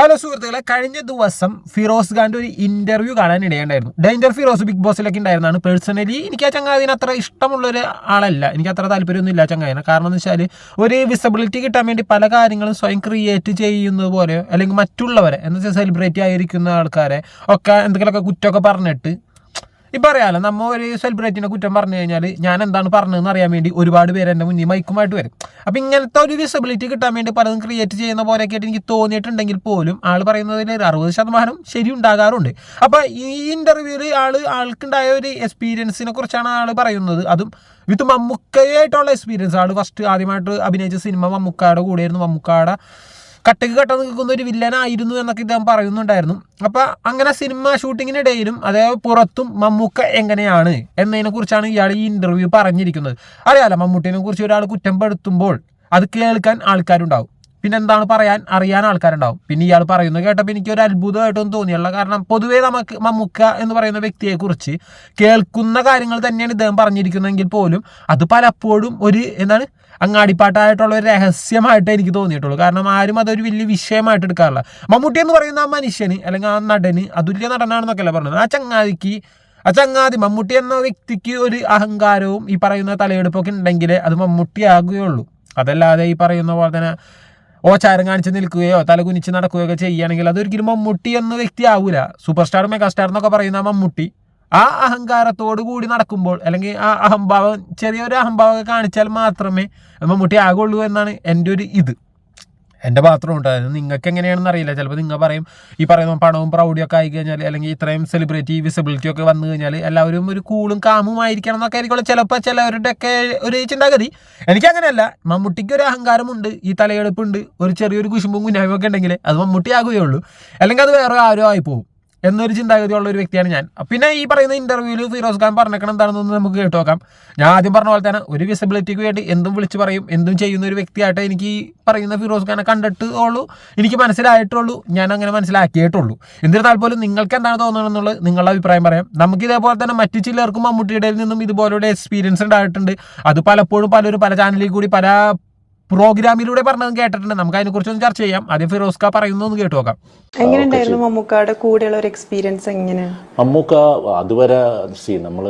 Hello സുഹൃത്തുക്കളെ കഴിഞ്ഞ ദിവസം ഫിറോസ് ഖാന്റെ ഒരു ഇന്റർവ്യൂ കാണാൻ ഇടയുണ്ടായിരുന്നു. ഡേഞ്ചർ ഫിറോസ് ബിഗ് ബോസിലൊക്കെ ഉണ്ടായിരുന്നതാണ്. പേഴ്സണലി എനിക്ക് ആ ചങ്ങാതിന് അത്ര ഇഷ്ടമുള്ള ഒരു ആളല്ല. എനിക്ക് അത്ര താല്പര്യമൊന്നും ഇല്ല ചങ്ങാതിന്. കാരണം എന്ന് വെച്ചാൽ ഒരു വിസിബിലിറ്റി കിട്ടാൻ വേണ്ടി പല കാര്യങ്ങളും സ്വയം ക്രിയേറ്റ് ചെയ്യുന്നത് പോലെ അല്ലെങ്കിൽ മറ്റുള്ളവരെ എന്ന് വെച്ചാൽ സെലിബ്രിറ്റി ആയിരിക്കുന്ന ആൾക്കാരെ ഒക്കെ എന്തെങ്കിലുമൊക്കെ കുറ്റമൊക്കെ പറഞ്ഞിട്ട് ഇപ്പം അറിയാലോ നമ്മ ഒരു സെലിബ്രിറ്റിനെ കുറ്റം പറഞ്ഞു കഴിഞ്ഞാൽ ഞാൻ എന്താണ് പറഞ്ഞതെന്ന് അറിയാൻ വേണ്ടി ഒരുപാട് പേര് എന്റെ മുന്നിൽ മൈക്കുമായിട്ട് വരും. അപ്പം ഇങ്ങനത്തെ ഒരു വിസിബിലിറ്റി കിട്ടാൻ വേണ്ടി പലതും ക്രിയേറ്റ് ചെയ്യുന്ന പോലെയൊക്കെ ആയിട്ട് എനിക്ക് തോന്നിയിട്ടുണ്ടെങ്കിൽ പോലും ആൾ പറയുന്നതിൽ അറുപത് ശതമാനം ശരി ഉണ്ടാകാറുണ്ട്. അപ്പം ഈ ഇന്റർവ്യൂവിൽ ആൾ ആൾക്കുണ്ടായ ഒരു എക്സ്പീരിയൻസിനെ കുറിച്ചാണ് ആൾ പറയുന്നത്. അതും വിത്ത് മമ്മൂക്കയായിട്ടുള്ള എക്സ്പീരിയൻസ് ആൾ ഫസ്റ്റ് ആദ്യമായിട്ട് അഭിനയിച്ച സിനിമ മമ്മൂക്കായുടെ കൂടെയായിരുന്നു. മമ്മൂക്കായുടെ കട്ടക്ക് കട്ട നിൽക്കുന്ന ഒരു വില്ലനായിരുന്നു എന്നൊക്കെ ഇദ്ദേഹം പറയുന്നുണ്ടായിരുന്നു. അപ്പം അങ്ങനെ സിനിമ ഷൂട്ടിങ്ങിനിടയിലും അതേ പുറത്തും മമ്മൂക്ക എങ്ങനെയാണ് എന്നതിനെ കുറിച്ചാണ് ഇയാൾ ഈ ഇന്റർവ്യൂ പറഞ്ഞിരിക്കുന്നത്. അറിയാലോ മമ്മൂട്ടിനെ കുറിച്ച് ഒരാൾ കുറ്റം പെടുത്തുമ്പോൾ അത് കേൾക്കാൻ ആൾക്കാരുണ്ടാവും. പിന്നെ എന്താണ് പറയാൻ? അറിയാൻ ആൾക്കാരുണ്ടാവും. പിന്നെ ഇയാൾ പറയുന്നത് കേട്ടപ്പോൾ എനിക്ക് ഒരു അത്ഭുതമായിട്ടൊന്നും തോന്നിയുള്ള കാരണം പൊതുവേ നമുക്ക് മമ്മുക്ക എന്ന് പറയുന്ന വ്യക്തിയെക്കുറിച്ച് കേൾക്കുന്ന കാര്യങ്ങൾ തന്നെയാണ് ഇദ്ദേഹം പറഞ്ഞിരിക്കുന്നതെങ്കിൽ പോലും അത് പലപ്പോഴും ഒരു എന്താണ് അങ്ങാടിപ്പാട്ടായിട്ടുള്ള ഒരു രഹസ്യമായിട്ട് എനിക്ക് തോന്നിയിട്ടുള്ളൂ. കാരണം ആരും അതൊരു വലിയ വിഷയമായിട്ട് എടുക്കാറില്ല. മമ്മൂട്ടി എന്ന് പറയുന്ന ആ മനുഷ്യന് അല്ലെങ്കിൽ ആ നടന് അതുല്യ നടനാണെന്നൊക്കെയല്ല പറഞ്ഞത്? ആ ചങ്ങാതിക്ക് ആ ചങ്ങാതി മമ്മൂട്ടി എന്ന വ്യക്തിക്ക് ഒരു അഹങ്കാരവും ഈ പറയുന്ന തലയെടുപ്പൊക്കെ ഉണ്ടെങ്കിൽ അത് മമ്മൂട്ടി ആകുകയുള്ളൂ. അതല്ലാതെ ഈ പറയുന്ന പോലെ തന്നെ ഓച്ചാരം കാണിച്ച് നിൽക്കുകയോ തലകുനിച്ച് നടക്കുകയോ ഒക്കെ ചെയ്യുകയാണെങ്കിൽ അതൊരിക്കലും മമ്മൂട്ടി എന്ന വ്യക്തി ആവൂല സൂപ്പർ സ്റ്റാർ മെഗാ സ്റ്റാർ എന്നൊക്കെ പറയുന്ന മമ്മൂട്ടി. ആ അഹങ്കാരത്തോടു കൂടി നടക്കുമ്പോൾ അല്ലെങ്കിൽ ആ അഹംഭാവം ചെറിയൊരു അഹംഭാവം കാണിച്ചാൽ മാത്രമേ മമ്മൂട്ടി ആകുള്ളൂ എന്നാണ് എന്റെ ഒരു ഇത്. എന്റെ ബാത്റൂം ഉണ്ട്. അതായത് നിങ്ങൾക്ക് എങ്ങനെയാണെന്ന് അറിയില്ല. ചിലപ്പോൾ നിങ്ങൾ പറയും ഈ പറയുന്ന പണവും പ്രൗഢിയും ഒക്കെ ആയി കഴിഞ്ഞാൽ അല്ലെങ്കിൽ ഇത്രയും സെലിബ്രിറ്റി വിസിബിലിറ്റി ഒക്കെ വന്നു കഴിഞ്ഞാൽ എല്ലാവരും ഒരു കൂളും കാമും ആയിരിക്കണം എന്നൊക്കെ ആയിരിക്കും ചിലപ്പോൾ ചിലവരുടെ ഒക്കെ ഒരു ചിന്താഗതി. എനിക്കങ്ങനെയല്ല മമ്മൂട്ടിക്ക് ഒരു അഹങ്കാരമുണ്ട് ഈ തലയെടുപ്പുണ്ട് ഒരു ചെറിയൊരു കുശുമ്പും കുഞ്ഞായും ഒക്കെ ഉണ്ടെങ്കിൽ അത് മമ്മൂട്ടി ആകുകയുള്ളൂ. അല്ലെങ്കിൽ അത് വേറെ ആരോ ആയി പോകും എന്നൊരു ചിന്താഗതിയുള്ള ഒരു വ്യക്തിയാണ് ഞാൻ. പിന്നെ ഈ പറയുന്ന ഇന്റർവ്യൂവിൽ ഫിറോസ് ഖാൻ പറഞ്ഞേക്കണം എന്താണെന്ന് നമുക്ക് കേട്ടുനോക്കാം ഞാൻ ആദ്യം പറഞ്ഞ പോലെ തന്നെ ഒരു വിസിബിലിറ്റിക്ക് വേണ്ടി എന്തും വിളിച്ച് പറയും എന്തും ചെയ്യുന്ന ഒരു വ്യക്തിയായിട്ട് എനിക്ക് ഈ പറയുന്ന ഫിറോസ് ഖാനെ കണ്ടിട്ട് ഉള്ളൂ എനിക്ക് മനസ്സിലായിട്ടുള്ളൂ ഞാൻ അങ്ങനെ മനസ്സിലാക്കിയിട്ടുള്ളൂ. എന്നിരുന്നാൽ പോലും നിങ്ങൾക്ക് എന്താണ് തോന്നുന്നത് നിങ്ങളുടെ അഭിപ്രായം പറയാം. നമുക്ക് ഇതേപോലെ തന്നെ മറ്റു ചിലർക്കും മമ്മൂട്ടിയുടെ നിന്നും ഇതുപോലുള്ള എക്സ്പീരിയൻസ് ഉണ്ടായിട്ടുണ്ട്. അത് പലപ്പോഴും പലരും പല ചാനലിൽ കൂടി പല പ്രോഗ്രാമിലൂടെ പറഞ്ഞതും കേട്ടിട്ടുണ്ട്. നമുക്ക് അതിനെക്കുറിച്ചൊന്ന് ചർച്ച ചെയ്യാം. ആദ്യം ഫിറോസ്ക പറയുന്ന ഒന്ന് കേട്ടു നോക്കാം. എങ്ങനെയുണ്ടായിരുന്നു മമ്മൂക്കായുടെ കൂടെയുള്ള ഒരു എക്സ്പീരിയൻസ് എങ്ങനെയാണ് മമ്മൂക്ക അതുവരെ സി നമ്മൾ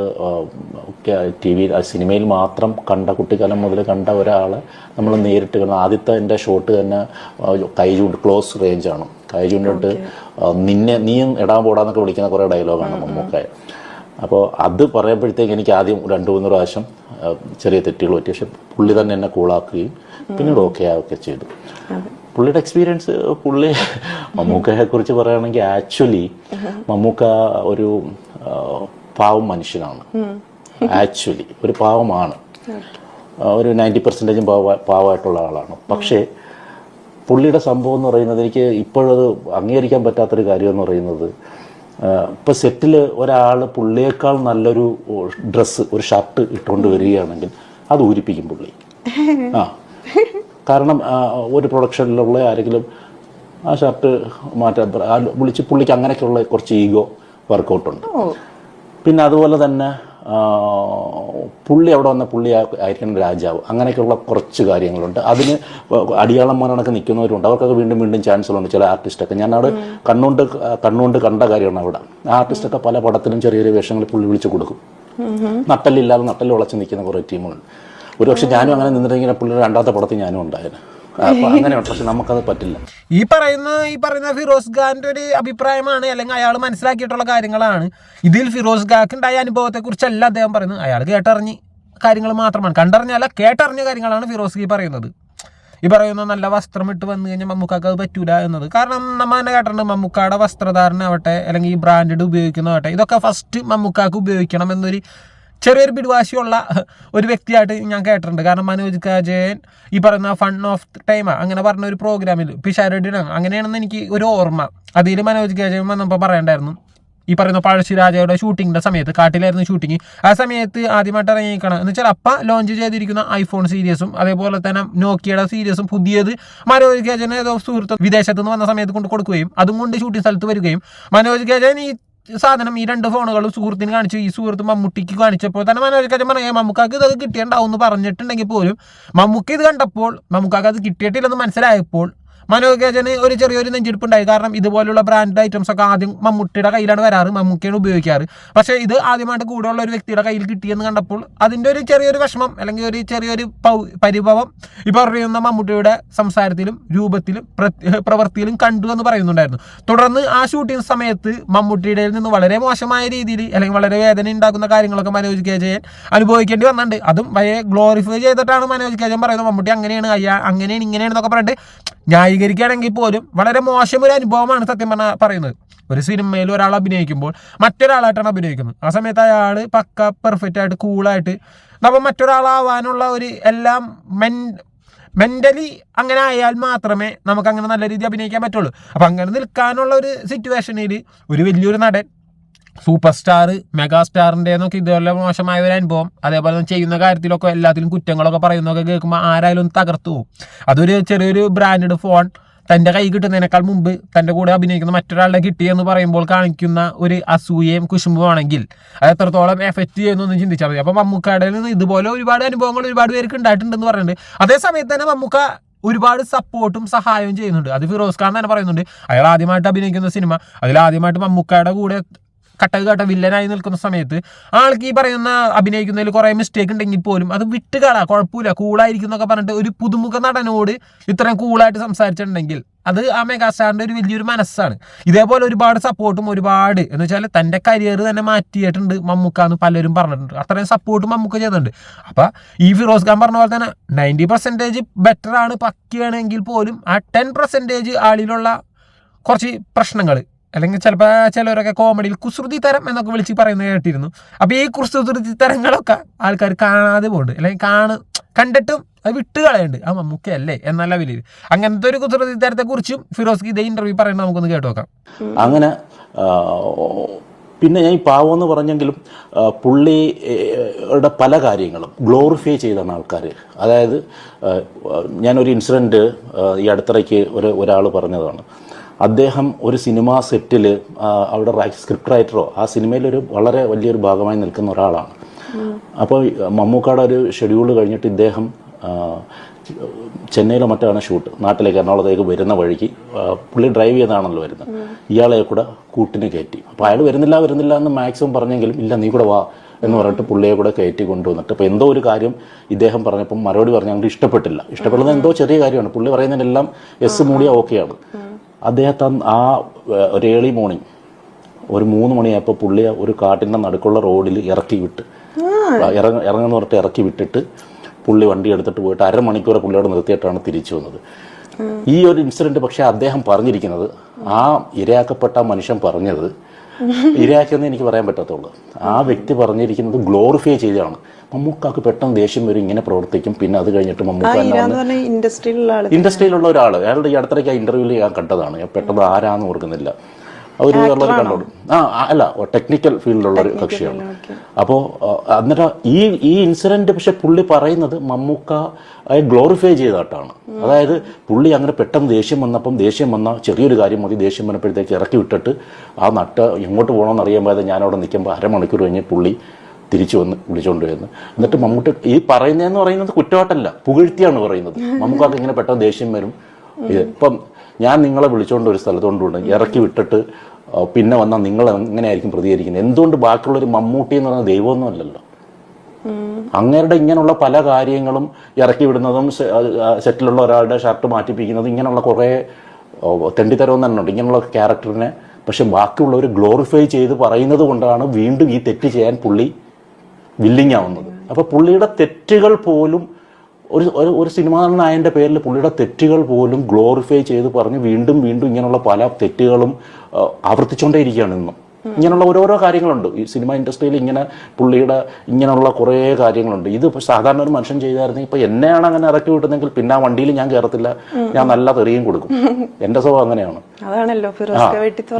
ടി വി സിനിമയിൽ മാത്രം കണ്ട കുട്ടിക്കാലം മുതൽ കണ്ട ഒരാളെ നമ്മൾ നേരിട്ട് കണ്ട ആദ്യത്തെ എന്റെ ഷോട്ട് തന്നെ കൈ ചൂണ്ട് ക്ലോസ് റേഞ്ചാണ് കൈ ചൂണ്ടിട്ട് നിന്നെ നീയും ഇടാൻ പോടാന്നൊക്കെ വിളിക്കുന്ന കുറേ ഡയലോഗാണ് മമ്മൂക്കായ അപ്പോൾ അത് പറയുമ്പോഴത്തേക്ക് എനിക്ക് ആദ്യം രണ്ട് മൂന്ന് പ്രാവശ്യം ചെറിയ തെറ്റുകൾ പറ്റി. പക്ഷെ പുള്ളി തന്നെ എന്നെ കൂളാക്കുകയും പിന്നീട് ഓക്കെ ആവുകയൊക്കെ ചെയ്തു. പുള്ളിയുടെ എക്സ്പീരിയൻസ് പുള്ളി മമ്മൂക്കയെ കുറിച്ച് പറയുകയാണെങ്കിൽ ആക്ച്വലി മമ്മൂക്ക ഒരു പാവം മനുഷ്യനാണ്. ആക്ച്വലി ഒരു പാവമാണ്. ഒരു നയന്റി പെർസെന്റേജും പാവ പാവമായിട്ടുള്ള ആളാണ്. പക്ഷേ പുള്ളിയുടെ സംഭവം എന്ന് പറയുന്നത് എനിക്ക് ഇപ്പോഴത് അംഗീകരിക്കാൻ പറ്റാത്തൊരു കാര്യം എന്ന് പറയുന്നത് ഇപ്പോൾ സെറ്റിൽ ഒരാൾ പുള്ളിയേക്കാൾ നല്ലൊരു ഡ്രസ്സ് ഒരു ഷർട്ട് ഇട്ടുകൊണ്ട് വരികയാണെങ്കിൽ അത് ഊരിപ്പിക്കും പുള്ളി. ആ. കാരണം ഒരു പ്രൊഡക്ഷനിലുള്ള ആരെങ്കിലും ആ ഷർട്ട് മാറ്റാൻ വിളിച്ച് പുള്ളിക്ക് അങ്ങനെയൊക്കെയുള്ള കുറച്ച് ഈഗോ വർക്കൗട്ടുണ്ട് പിന്നെ അതുപോലെ തന്നെ പുള്ളി അവിടെ വന്ന പുള്ളി ആയിരിക്കണം രാജാവ്. അങ്ങനെയൊക്കെയുള്ള കുറച്ച് കാര്യങ്ങളുണ്ട്. അതിന് അടിയാളന്മാരൊക്കെ നിൽക്കുന്നവരുണ്ട്. അവർക്കൊക്കെ വീണ്ടും വീണ്ടും ചാൻസുകളുണ്ട് ചില ആർട്ടിസ്റ്റൊക്കെ ഞാൻ അവിടെ കണ്ണുകൊണ്ട് കണ്ണുകൊണ്ട് കണ്ട കാര്യമാണ് അവിടെ. ആ ആർട്ടിസ്റ്റൊക്കെ പല പടത്തിലും ചെറിയ ചെറിയ വേഷങ്ങൾ പുള്ളി വിളിച്ചു കൊടുക്കും. നട്ടലില്ലാതെ നട്ടൽ ഉളച്ച് നിൽക്കുന്ന കുറേ ടീമുകളുണ്ട് ഒരു പക്ഷെ ഞാനും അങ്ങനെ നിന്നിട്ടെങ്കിൽ പുള്ളിയുടെ രണ്ടാമത്തെ പടത്തിൽ ഞാനും ഉണ്ടായിരുന്നു പറ്റില്ല. ഈ പറയുന്ന ഈ പറയുന്ന ഫിറോസ് ഖാന്റെ ഒരു അഭിപ്രായമാണ് അല്ലെങ്കിൽ അയാൾ മനസ്സിലാക്കിയിട്ടുള്ള കാര്യങ്ങളാണ്. ഇതിൽ ഫിറോസ് ഖാക്ക് ഉണ്ടായ അനുഭവത്തെ കുറിച്ചല്ല അദ്ദേഹം പറയുന്നത്. അയാൾ കേട്ടറിഞ്ഞ് കാര്യങ്ങൾ മാത്രമാണ്. കണ്ടറിഞ്ഞല്ല കേട്ടറിഞ്ഞ കാര്യങ്ങളാണ് ഫിറോസ് ഖി പറയുന്നത്. ഈ പറയുന്ന നല്ല വസ്ത്രം ഇട്ട് വന്നു കഴിഞ്ഞാൽ മമ്മൂക്കാക്ക് അത് പറ്റൂല എന്നത്. കാരണം നമ്മൾ തന്നെ കേട്ടിട്ടുണ്ട് മമ്മൂക്കാടെ വസ്ത്രധാരണ ആവട്ടെ അല്ലെങ്കിൽ ഈ ബ്രാൻഡഡ് ഉപയോഗിക്കുന്നതാവട്ടെ ഇതൊക്കെ ഫസ്റ്റ് മമ്മൂക്കാക്ക് ഉപയോഗിക്കണം എന്നൊരു ചെറിയൊരു പിടിവാശിയുള്ള ഒരു വ്യക്തിയായിട്ട് ഞാൻ കേട്ടിട്ടുണ്ട്. കാരണം മനോജ് കാജയൻ ഈ പറയുന്ന ഫൺ ഓഫ് ടൈം അങ്ങനെ പറഞ്ഞ ഒരു പ്രോഗ്രാമിൽ പിഷാരഡിനാണ് അങ്ങനെയാണെന്ന് എനിക്ക് ഒരു ഓർമ്മ. അതിൽ മനോജ് കാജയൻ വന്നപ്പോൾ പറയണ്ടായിരുന്നു. ഈ പറയുന്ന പഴശ്ശിരാജയുടെ ഷൂട്ടിങ്ങിന്റെ സമയത്ത് കാട്ടിലായിരുന്നു ഷൂട്ടിങ് ആ സമയത്ത് ആദ്യമായിട്ട് ഇറങ്ങിയിരിക്കണം എന്ന് വെച്ചാൽ അപ്പം ലോഞ്ച് ചെയ്തിരിക്കുന്ന ഐഫോൺ സീരീസും അതേപോലെ തന്നെ നോക്കിയുടെ സീരീസും പുതിയത് മനോജ് ഗേജന് ഏതോ സുഹൃത്ത് വിദേശത്ത് നിന്ന് വന്ന സമയത്ത് കൊണ്ട് കൊടുക്കുകയും അതും കൊണ്ട് ഷൂട്ടിംഗ് സ്ഥലത്ത് വരികയും. മനോജ് ഗേജൻ ഈ സാധനം ഈ രണ്ട് ഫോണുകളും സുഹൃത്തിന് കാണിച്ചു. ഈ സുഹൃത്ത് മമ്മൂട്ടിക്ക് കാണിച്ചപ്പോൾ തന്നെ ഗേജൻ പറയാം മമ്മൂക്കാക്ക് ഇതൊക്കെ കിട്ടിയിട്ടുണ്ടാവും എന്ന് പറഞ്ഞിട്ടുണ്ടെങ്കിൽ പോലും മമ്മൂക്ക് ഇത് കണ്ടപ്പോൾ മമ്മൂക്കാക്ക് അത് കിട്ടിയിട്ടില്ലെന്ന് മനസ്സിലായപ്പോൾ മനോജ് കേജന് ഒരു ചെറിയൊരു നെഞ്ചിടിപ്പുണ്ടായി. കാരണം ഇതുപോലുള്ള ബ്രാൻഡ് ഐറ്റംസ് ഒക്കെ ആദ്യം മമ്മൂട്ടിയുടെ കയ്യിലാണ് വരാറ് മമ്മൂക്കിയാണ് ഉപയോഗിക്കാറ്. പക്ഷേ ഇത് ആദ്യമായിട്ട് കൂടെയുള്ള ഒരു വ്യക്തിയുടെ കയ്യിൽ കിട്ടിയെന്ന് കണ്ടപ്പോൾ അതിന്റെ ഒരു ചെറിയൊരു വിഷമം അല്ലെങ്കിൽ ഒരു ചെറിയൊരു പരിഭവം ഈ പറയുന്ന മമ്മൂട്ടിയുടെ സംസാരത്തിലും രൂപത്തിലും പ്ര- പ്രവൃത്തിയിലും കണ്ടു എന്ന് പറയുന്നുണ്ടായിരുന്നു. തുടർന്ന് ആ ഷൂട്ടിംഗ് സമയത്ത് മമ്മൂട്ടിയുടെ നിന്ന് വളരെ മോശമായ രീതിയിൽ അല്ലെങ്കിൽ വളരെ വേദന ഉണ്ടാക്കുന്ന കാര്യങ്ങളൊക്കെ മനോജ് കെ ജയൻ അനുഭവിക്കേണ്ടി വന്നിട്ടുണ്ട്. അതും വലിയ ഗ്ലോറിഫൈ ചെയ്തിട്ടാണ് മനോജ് കെ ജയൻ പറയുന്നത്. മമ്മൂട്ടി അങ്ങനെയാണ് അയ്യാ അങ്ങനെയാണ് ഇങ്ങനെയാണെന്നൊക്കെ പറഞ്ഞിട്ട് ന്യായീകരിക്കുകയാണെങ്കിൽ പോലും വളരെ മോശം ഒരു അനുഭവമാണ് സത്യം പറഞ്ഞാൽ പറയുന്നത്. ഒരു സിനിമയിൽ ഒരാൾ അഭിനയിക്കുമ്പോൾ മറ്റൊരാളായിട്ടാണ് അഭിനയിക്കുന്നത്. ആ സമയത്ത് അയാൾ പക്ക പെർഫെക്റ്റ് ആയിട്ട് കൂളായിട്ട് നമ്മൾ മറ്റൊരാളാവാനുള്ള ഒരു എല്ലാം മെൻ മെന്റലി അങ്ങനെ ആയാൽ മാത്രമേ നമുക്ക് അങ്ങനെ നല്ല രീതിയിൽ അഭിനയിക്കാൻ പറ്റുള്ളൂ. അപ്പം അങ്ങനെ നിൽക്കാനുള്ള ഒരു സിറ്റുവേഷനിൽ ഒരു വലിയൊരു നടൻ സൂപ്പർ സ്റ്റാർ മെഗാ സ്റ്റാറിന്റെ എന്നൊക്കെ ഇതുപോലെ മോശമായ ഒരു അനുഭവം. അതേപോലെ ചെയ്യുന്ന കാര്യത്തിലൊക്കെ എല്ലാത്തിലും കുറ്റങ്ങളൊക്കെ പറയുന്നതൊക്കെ കേൾക്കുമ്പോൾ ആരായാലും ഒന്ന് തകർത്തു പോകും അതൊരു ചെറിയൊരു ബ്രാൻഡഡ് ഫോൺ തന്റെ കൈ കിട്ടുന്നതിനേക്കാൾ മുമ്പ് തന്റെ കൂടെ അഭിനയിക്കുന്ന മറ്റൊരാളുടെ കിട്ടിയെന്ന് പറയുമ്പോൾ കാണിക്കുന്ന ഒരു അസൂയയും കുശുമ്പുമാണെങ്കിൽ അത് എത്രത്തോളം എഫക്റ്റ് ചെയ്യുന്നു ചിന്തിച്ചാൽ മതി. അപ്പോൾ മമ്മൂക്കയുടെ നിന്ന് ഇതുപോലെ ഒരുപാട് അനുഭവങ്ങൾ ഒരുപാട് പേർക്ക് ഉണ്ടായിട്ടുണ്ടെന്ന് പറയുന്നുണ്ട്. അതേ സമയത്ത് തന്നെ മമ്മൂക്ക ഒരുപാട് സപ്പോർട്ടും സഹായവും ചെയ്യുന്നുണ്ട്. അത് ഫിറോസ് ഖാൻ തന്നെ പറയുന്നുണ്ട്. അയാൾ ആദ്യമായിട്ട് അഭിനയിക്കുന്ന സിനിമ അതിൽ ആദ്യമായിട്ട് മമ്മൂക്കയുടെ കൂടെ കട്ടക്ക് കട്ട വില്ലനായി നിൽക്കുന്ന സമയത്ത് ആൾക്ക് ഈ പറയുന്ന അഭിനയിക്കുന്നതിൽ കുറേ മിസ്റ്റേക്ക് ഉണ്ടെങ്കിൽ പോലും അത് വിട്ടുകളാ കുഴപ്പമില്ല. കൂളായിരിക്കും എന്നൊക്കെ പറഞ്ഞിട്ട് ഒരു പുതുമുഖ നടനോട് ഇത്രയും കൂളായിട്ട് സംസാരിച്ചിട്ടുണ്ടെങ്കിൽ അത് ആ മെഗാസ്റ്റാറിന്റെ ഒരു വലിയൊരു മനസ്സാണ്. ഇതേപോലെ ഒരുപാട് സപ്പോർട്ടും ഒരുപാട്. എന്ന് വെച്ചാൽ തന്റെ കരിയർ തന്നെ മാറ്റിയിട്ടുണ്ട് മമ്മൂക്ക എന്ന് പലരും പറഞ്ഞിട്ടുണ്ട്. അത്രയും സപ്പോർട്ടും മമ്മൂക്ക ചെയ്തിട്ടുണ്ട്. അപ്പം ഈ ഫിറോസ് ഖാൻ പറഞ്ഞ പോലെ തന്നെ നയന്റി പെർസെന്റേജ് ബെറ്റർ ആണ് പക്കിയാണെങ്കിൽ പോലും ആ ടെൻ പെർസെന്റേജ് ആളിലുള്ള കുറച്ച് പ്രശ്നങ്ങൾ അല്ലെങ്കിൽ ചിലപ്പോൾ ചിലവരൊക്കെ കോമഡിയിൽ കുസൃതി തരം എന്നൊക്കെ വിളിച്ച് പറയുന്നത് കേട്ടിരുന്നു. അപ്പോൾ ഈ കുസൃതി തരങ്ങളൊക്കെ ആൾക്കാർ കാണാതെ പോകുന്നുണ്ട് അല്ലെങ്കിൽ കാണ കണ്ടിട്ടും അത് വിട്ട് കളയുണ്ട് ആ മമ്മൂക്കയല്ലേ എന്നല്ല വലിയ അങ്ങനത്തെ ഒരു കുസൃതി തരത്തെ കുറിച്ചും ഫിറോസ്ക്ക് ഇതേ ഇന്റർവ്യൂ പറയുന്നത് നമുക്കൊന്ന് കേട്ടു നോക്കാം. അങ്ങനെ പിന്നെ ഞാൻ ഈ പാവം എന്ന് പറഞ്ഞെങ്കിലും പുള്ളിയുടെ പല കാര്യങ്ങളും ഗ്ലോറിഫൈ ചെയ്താണ് ആൾക്കാർ അതായത് ഞാനൊരു ഇൻസിഡന്റ് ഈ അടുത്തിടയ്ക്ക് ഒരു ഒരാൾ പറഞ്ഞതാണ്. അദ്ദേഹം ഒരു സിനിമാ സെറ്റിൽ അവിടെ സ്ക്രിപ്റ്റ് റൈറ്ററോ ആ സിനിമയിലൊരു വളരെ വലിയൊരു ഭാഗമായി നിൽക്കുന്ന ഒരാളാണ്. അപ്പോൾ മമ്മൂക്കയുടെ ഒരു ഷെഡ്യൂൾ കഴിഞ്ഞിട്ട് ഇദ്ദേഹം ചെന്നൈയിലെ മറ്റാണ് ഷൂട്ട് നാട്ടിലേക്ക് എറണാകുളത്തേക്ക് വരുന്ന വഴിക്ക് പുള്ളി ഡ്രൈവ് ചെയ്താണല്ലോ വരുന്നത്. ഇയാളെ കൂടെ കൂട്ടിന് കയറ്റി. അപ്പോൾ അയാൾ വരുന്നില്ല വരുന്നില്ല എന്ന് മാക്സിമം പറഞ്ഞെങ്കിലും ഇല്ല നീ കൂടെ വാ എന്ന് പറഞ്ഞിട്ട് പുള്ളിയെ കൂടെ കയറ്റി കൊണ്ടുവന്നിട്ട്. അപ്പോൾ എന്തോ ഒരു കാര്യം ഇദ്ദേഹം പറഞ്ഞപ്പം മറുപടി പറഞ്ഞ ഞങ്ങൾക്ക് ഇഷ്ടപ്പെട്ടില്ല. ഇഷ്ടപ്പെടുന്നത് എന്തോ ചെറിയ കാര്യമാണ്. പുള്ളി പറയുന്നതിനെല്ലാം എസ് മൂടിയ ഓക്കെയാണ്. അദ്ദേഹത്തെ ആ ഒരു ഏളി മോർണിംഗ് ഒരു മൂന്ന് മണിയായപ്പോൾ പുള്ളിയെ ഒരു കാട്ടിന്റെ നടുക്കുള്ള റോഡിൽ ഇറക്കി വിട്ട് ഇറങ്ങ ഇറങ്ങുന്ന പറഞ്ഞിട്ട് ഇറക്കി വിട്ടിട്ട് പുള്ളി വണ്ടി എടുത്തിട്ട് പോയിട്ട് അരമണിക്കൂർ പുള്ളിയോട് നിർത്തിയിട്ടാണ് തിരിച്ചു വന്നത്. ഈ ഒരു ഇൻസിഡന്റ് പക്ഷേ അദ്ദേഹം പറഞ്ഞിരിക്കുന്നത് ആ ഇരയാക്കപ്പെട്ട മനുഷ്യൻ പറഞ്ഞത് ഇരയാക്കിയെന്ന് എനിക്ക് പറയാൻ പറ്റത്തുള്ളൂ. ആ വ്യക്തി പറഞ്ഞിരിക്കുന്നത് ഗ്ലോറിഫൈ ചെയ്തതാണ്. മമ്മൂക്കാക്ക് പെട്ടെന്ന് ദേഷ്യം വരും ഇങ്ങനെ പ്രവർത്തിക്കും. പിന്നെ അത് കഴിഞ്ഞിട്ട് ആ മമ്മൂക്ക ഇൻഡസ്ട്രിയിലുള്ള ഇൻഡസ്ട്രിയിലുള്ള ഒരാൾ അയാളുടെ ഈ അടുത്തിടയ്ക്ക് ഇന്റർവ്യൂവിൽ ഞാൻ കണ്ടതാണ്. ഞാൻ പെട്ടെന്ന് ആരാന്ന് ഓർക്കുന്നില്ല. ഒരു കണ്ടോളൂ ആ ആ, അല്ല ടെക്നിക്കൽ ഫീൽഡിലുള്ള ഒരു കക്ഷിയാണ്. അപ്പോൾ എന്നിട്ട് ഈ ഈ ഇൻസിഡന്റ് പക്ഷെ പുള്ളി പറയുന്നത് മമ്മൂക്ക ഗ്ലോറിഫൈ ചെയ്തതായിട്ടാണ് അതായത് പുള്ളി അങ്ങനെ പെട്ടെന്ന് ദേഷ്യം വന്നപ്പം ദേഷ്യം വന്ന ചെറിയൊരു കാര്യം മതി ദേഷ്യം വന്നപ്പോഴത്തേക്ക് ഇറക്കി വിട്ടിട്ട് ആ നട്ട് എങ്ങോട്ട് പോകണമെന്ന് അറിയാൻ പോയത് ഞാൻ അവിടെ നിൽക്കുമ്പോൾ അരമണിക്കൂർ കഴിഞ്ഞ് പുള്ളി തിരിച്ചു വന്ന് വിളിച്ചോണ്ട് വരുന്നു. എന്നിട്ട് മമ്മൂട്ടി ഈ പറയുന്നതെന്ന് പറയുന്നത് കുറ്റവാട്ടല്ല പുകഴ്ത്തിയാണ് പറയുന്നത്. മമ്മൂക്കാക്ക് ഇങ്ങനെ പെട്ടെന്ന് ദേഷ്യം വരും. ഇപ്പം ഞാൻ നിങ്ങളെ വിളിച്ചോണ്ട് ഒരു സ്ഥലത്ത് ഇറക്കി വിട്ടിട്ട് പിന്നെ വന്നാൽ നിങ്ങൾ എങ്ങനെയായിരിക്കും പ്രതികരിക്കുന്നത്? എന്തുകൊണ്ട് ബാക്കിയുള്ളൊരു മമ്മൂട്ടി എന്ന് പറയുന്നത് ദൈവമൊന്നും അല്ലല്ലോ. അങ്ങേരുടെ ഇങ്ങനെയുള്ള പല കാര്യങ്ങളും ഇറക്കി വിടുന്നതും സെറ്റിലുള്ള ഒരാളുടെ ഷർട്ട് മാറ്റിപ്പിക്കുന്നതും ഇങ്ങനെയുള്ള കുറേ തെണ്ടിത്തരവും തെണ്ടിത്തരം തന്നെ ഉണ്ട്. ഇങ്ങനെയുള്ള ക്യാരക്ടറിനെ പക്ഷെ ബാക്കിയുള്ളവർ ഗ്ലോറിഫൈ ചെയ്ത് പറയുന്നത് കൊണ്ടാണ് വീണ്ടും ഈ തെറ്റ് ചെയ്യാൻ പുള്ളി വില്ലിങ് ആവുന്നത് അപ്പോൾ പുള്ളിയുടെ തെറ്റുകൾ പോലും ഒരു ഒരു- ഒരു സിനിമാ നായന്റെ പേരിൽ പുള്ളിയുടെ തെറ്റുകൾ പോലും ഗ്ലോറിഫൈ ചെയ്ത് പറഞ്ഞ് വീണ്ടും വീണ്ടും ഇങ്ങനെയുള്ള പല തെറ്റുകളും ആവർത്തിച്ചുകൊണ്ടേ ആവർത്തിച്ചുകൊണ്ടേയിരിക്കുകയാണ് ഇന്നും. ഇങ്ങനെയുള്ള ഓരോരോ കാര്യങ്ങളുണ്ട്. ഈ സിനിമ ഇൻഡസ്ട്രിയിൽ ഇങ്ങനെ പുള്ളിയുടെ ഇങ്ങനെയുള്ള കുറേ കാര്യങ്ങളുണ്ട്. ഇത് സാധാരണ ഒരു മനുഷ്യൻ ചെയ്തായിരുന്നെങ്കിൽ ഇപ്പൊ എന്നെയാണ് അങ്ങനെ ഇറക്കി വിട്ടുന്നെങ്കിൽ പിന്നെ ആ വണ്ടിയിൽ ഞാൻ കയറത്തില്ല ഞാൻ നല്ല തെറിയും കൊടുക്കും. എന്റെ സ്വഭാവം അങ്ങനെയാണ്.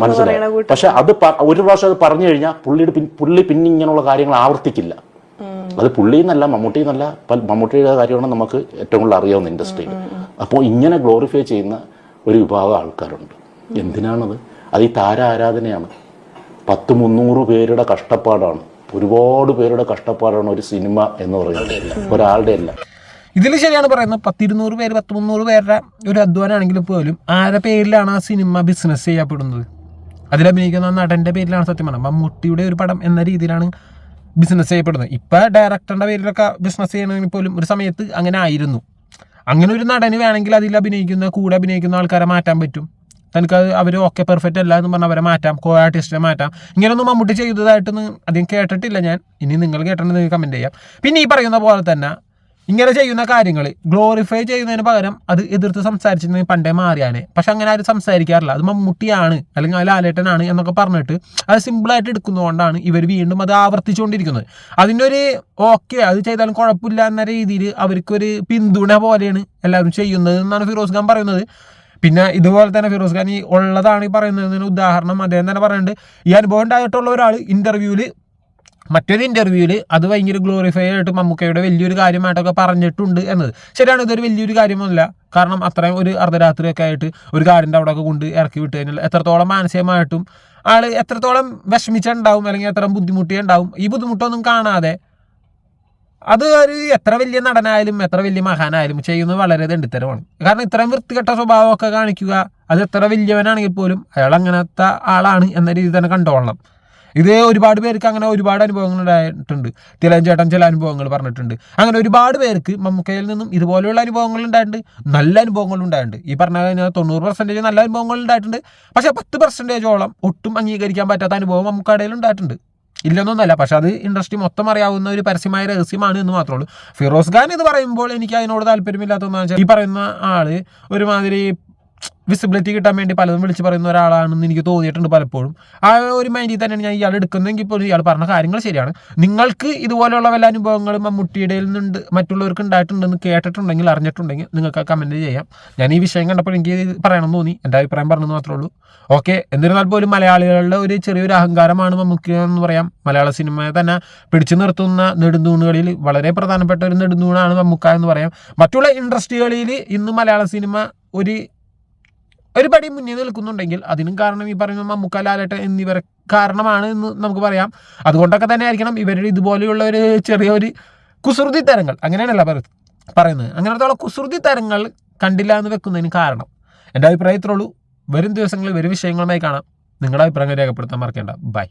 മനസ്സിലായി. പക്ഷെ അത് ഒരു പ്രാവശ്യം അത് പറഞ്ഞു കഴിഞ്ഞാൽ പുള്ളിയുടെ പുള്ളി പിന്നെ ഇങ്ങനെയുള്ള കാര്യങ്ങൾ ആവർത്തിക്കില്ല. അത് പുള്ളി എന്നല്ല മമ്മൂട്ടി എന്നല്ല മമ്മൂട്ടിയുടെ കാര്യമാണ് നമുക്ക് ഏറ്റവും കൂടുതൽ അറിയാവുന്ന ഇൻഡസ്ട്രിയിൽ അപ്പോൾ ഇങ്ങനെ ഗ്ലോറിഫൈ ചെയ്യുന്ന ഒരു വിഭാഗം ആൾക്കാരുണ്ട്. എന്തിനാണത്? അത് ഈ താര ആരാധനയാണ് പത്ത് മുന്നൂറ് പേരുടെ കഷ്ടപ്പാടാണ്. ഒരുപാട് പേരുടെ കഷ്ടപ്പാടാണ് ഒരു സിനിമ എന്ന് പറയുന്നത്. ഒരാളുടെ അല്ല. ഇതിൽ ശരിയാണ് പറയുന്നത് പത്തിരുന്നൂറ് പേര് പത്ത് മുന്നൂറ് പേരുടെ ഒരു അധ്വാനാണെങ്കിലും പോലും ആരുടെ പേരിലാണ് ആ സിനിമ ബിസിനസ് ചെയ്യപ്പെടുന്നത്? അതിലഭിനയിക്കുന്ന നടന്റെ പേരിലാണ് സത്യം പറഞ്ഞത്. മമ്മൂട്ടിയുടെ ഒരു പടം എന്ന രീതിയിലാണ് ബിസിനസ് ചെയ്യപ്പെടുന്നത്. ഇപ്പോൾ ഡയറക്ടറുടെ പേരിലൊക്കെ ബിസിനസ് ചെയ്യണമെങ്കിൽ പോലും ഒരു സമയത്ത് അങ്ങനെ ആയിരുന്നു. അങ്ങനെ ഒരു നടന് വേണമെങ്കിൽ അതിൽ അഭിനയിക്കുന്ന കൂടെ അഭിനയിക്കുന്ന ആൾക്കാരെ മാറ്റാൻ പറ്റും. തനിക്ക് അവർ ഓക്കെ പെർഫെക്റ്റ് അല്ല എന്ന് പറഞ്ഞാൽ അവരെ മാറ്റാം കോ ആർട്ടിസ്റ്റിനെ മാറ്റാം. ഇങ്ങനെയൊന്നും മമ്മൂട്ടി ചെയ്തതായിട്ടൊന്നും അധികം കേട്ടിട്ടില്ല ഞാൻ. ഇനി നിങ്ങൾ കേട്ടിട്ടുണ്ടെങ്കിൽ കമന്റ് ചെയ്യാം. പിന്നെ ഈ പറയുന്ന പോലെ തന്നെ ഇങ്ങനെ ചെയ്യുന്ന കാര്യങ്ങൾ ഗ്ലോറിഫൈ ചെയ്യുന്നതിന് പകരം അത് എതിർത്ത് സംസാരിച്ചിരുന്നെങ്കിൽ പണ്ടേ മാറിയാണ് പക്ഷെ അങ്ങനെ ആരും സംസാരിക്കാറില്ല. അത് മമ്മൂട്ടിയാണ് അല്ലെങ്കിൽ അത് ലാലേട്ടനാണ് എന്നൊക്കെ പറഞ്ഞിട്ട് അത് സിമ്പിളായിട്ട് എടുക്കുന്നതുകൊണ്ടാണ് ഇവർ വീണ്ടും അത് ആവർത്തിച്ചുകൊണ്ടിരിക്കുന്നത്. അതിനൊരു ഓക്കെ അത് ചെയ്താലും കുഴപ്പമില്ല എന്ന രീതിയിൽ അവർക്കൊരു പിന്തുണ പോലെയാണ് എല്ലാവരും ചെയ്യുന്നത് എന്നാണ് ഫിറോസ് ഖാൻ പറയുന്നത്. പിന്നെ ഇതുപോലെ തന്നെ ഫിറോസ് ഖാൻ ഈ ഉള്ളതാണ് ഈ പറയുന്നതിന് ഉദാഹരണം. അദ്ദേഹം തന്നെ പറയുന്നുണ്ട് ഈ അനുഭവം ഉണ്ടായിട്ടുള്ള ഒരാൾ ഇന്റർവ്യൂവിൽ മറ്റൊരു ഇന്റർവ്യൂവിൽ അത് ഭയങ്കര ഗ്ലോറിഫൈ ആയിട്ട് മമ്മൂക്കയുടെ വലിയൊരു കാര്യമായിട്ടൊക്കെ പറഞ്ഞിട്ടുണ്ട് എന്നത്. ശരിയാണ് ഇതൊരു വലിയൊരു കാര്യമല്ല കാരണം അത്രയും ഒരു അർദ്ധരാത്രിയൊക്കെ ആയിട്ട് ഒരു കാറിന്റെ അവിടെയൊക്കെ കൊണ്ട് ഇറക്കി വിട്ട് കഴിഞ്ഞാൽ എത്രത്തോളം മാനസികമായിട്ടും ആൾ എത്രത്തോളം വിഷമിച്ചുണ്ടാവും അല്ലെങ്കിൽ എത്ര ബുദ്ധിമുട്ടിയുണ്ടാവും ഈ ബുദ്ധിമുട്ടൊന്നും കാണാതെ അത് ഒരു എത്ര വലിയ നടനായാലും എത്ര വലിയ മഹാനായാലും ചെയ്യുന്നത് വളരെ ദണ്ഡിത്തരമാണ്. കാരണം ഇത്രയും വൃത്തികെട്ട സ്വഭാവമൊക്കെ കാണിക്കുക അത് എത്ര വലിയവനാണെങ്കിൽ പോലും അയാൾ അങ്ങനത്തെ ആളാണ് എന്ന രീതി തന്നെ കണ്ടോളണം. ഇത് ഒരുപാട് പേർക്ക് അങ്ങനെ ഒരുപാട് അനുഭവങ്ങൾ ഉണ്ടായിട്ടുണ്ട് തിലൻ ചേട്ടൻ ചില അനുഭവങ്ങൾ പറഞ്ഞിട്ടുണ്ട്. അങ്ങനെ ഒരുപാട് പേർക്ക് മമ്മൂക്കയിൽ നിന്നും ഇതുപോലെയുള്ള അനുഭവങ്ങൾ ഉണ്ടായിട്ടുണ്ട്. നല്ല അനുഭവങ്ങൾ ഉണ്ടായിട്ടുണ്ട്. ഈ പറഞ്ഞ കഴിഞ്ഞാൽ തൊണ്ണൂറ് പെർസെന്റേജ് നല്ല അനുഭവങ്ങൾ ഉണ്ടായിട്ടുണ്ട്. പക്ഷേ പത്ത് പെർസെന്റേജോളം ഒട്ടും അംഗീകരിക്കാൻ പറ്റാത്ത അനുഭവം മമ്മൂക്കടയിൽ ഉണ്ടായിട്ടുണ്ട്. ഇല്ലെന്നൊന്നല്ല പക്ഷെ അത് ഇൻഡസ്ട്രി മൊത്തം അറിയാവുന്ന ഒരു പരസ്യമായ രഹസ്യമാണ് എന്ന് മാത്രമേ ഉള്ളൂ. ഫിറോസ് ഖാൻ ഇത് പറയുമ്പോൾ എനിക്ക് അതിനോട് താല്പര്യമില്ലാത്തതെന്ന് വെച്ചാൽ ഈ പറയുന്ന ആൾ ഒരുമാതിരി വിസിബിലിറ്റി കിട്ടാൻ വേണ്ടി പലതും വിളിച്ച് പറയുന്ന ഒരാളാണെന്ന് എനിക്ക് തോന്നിയിട്ടുണ്ട് പലപ്പോഴും. ആ ഒരു മൈൻഡിൽ തന്നെയാണ് ഞാൻ ഇയാൾ എടുക്കുന്നതെങ്കിൽ പോലും ഇയാൾ പറഞ്ഞ കാര്യങ്ങൾ ശരിയാണ്. നിങ്ങൾക്ക് ഇതുപോലെയുള്ള വല്ല അനുഭവങ്ങളും മമ്മൂട്ടിയുടെ നിന്നുണ്ട് മറ്റുള്ളവർക്ക് ഉണ്ടായിട്ടുണ്ടെന്ന് കേട്ടിട്ടുണ്ടെങ്കിൽ അറിഞ്ഞിട്ടുണ്ടെങ്കിൽ നിങ്ങൾക്ക് കമന്റ് ചെയ്യാം. ഞാൻ ഈ വിഷയം കണ്ടപ്പോൾ എനിക്ക് പറയണമെന്ന് തോന്നി. എന്റെ അഭിപ്രായം പറഞ്ഞെന്ന് മാത്രമേ ഉള്ളൂ. ഓക്കെ എന്നിരുന്നാൽ പോലും മലയാളികളുടെ ഒരു ചെറിയൊരു അഹങ്കാരമാണ് മമ്മൂക്ക എന്ന് പറയാം. മലയാള സിനിമയെ തന്നെ പിടിച്ചു നിർത്തുന്ന നെടുന്തൂണുകളിൽ വളരെ പ്രധാനപ്പെട്ട ഒരു നെടുന്തൂണാണ് മമ്മൂക്ക എന്ന് പറയാം. മറ്റുള്ള ഇൻഡസ്ട്രികളിൽ ഇന്ന് മലയാള സിനിമ ഒരു ഒരു പടി മുന്നേ നിൽക്കുന്നുണ്ടെങ്കിൽ അതിനും കാരണം ഈ പറയുന്ന മമ്മൂക്ക ലാലേട്ടൻ എന്നിവർ കാരണമാണ് എന്ന് നമുക്ക് പറയാം. അതുകൊണ്ടൊക്കെ തന്നെ ആയിരിക്കണം ഇവരുടെ ഇതുപോലെയുള്ള ഒരു ചെറിയ ഒരു കുസൃതി തരങ്ങൾ. അങ്ങനെയാണല്ല പറ- പറയുന്നത്. അങ്ങനത്തെ കുസൃതി തരങ്ങൾ കണ്ടില്ല എന്ന് വെക്കുന്നതിന് കാരണം. എന്റെ അഭിപ്രായത്തിലുള്ളൂ വരും ദിവസങ്ങളിൽ വരും വിഷയങ്ങളുമായി കാണാം. നിങ്ങളുടെ അഭിപ്രായം രേഖപ്പെടുത്താൻ മറക്കേണ്ട. ബൈ.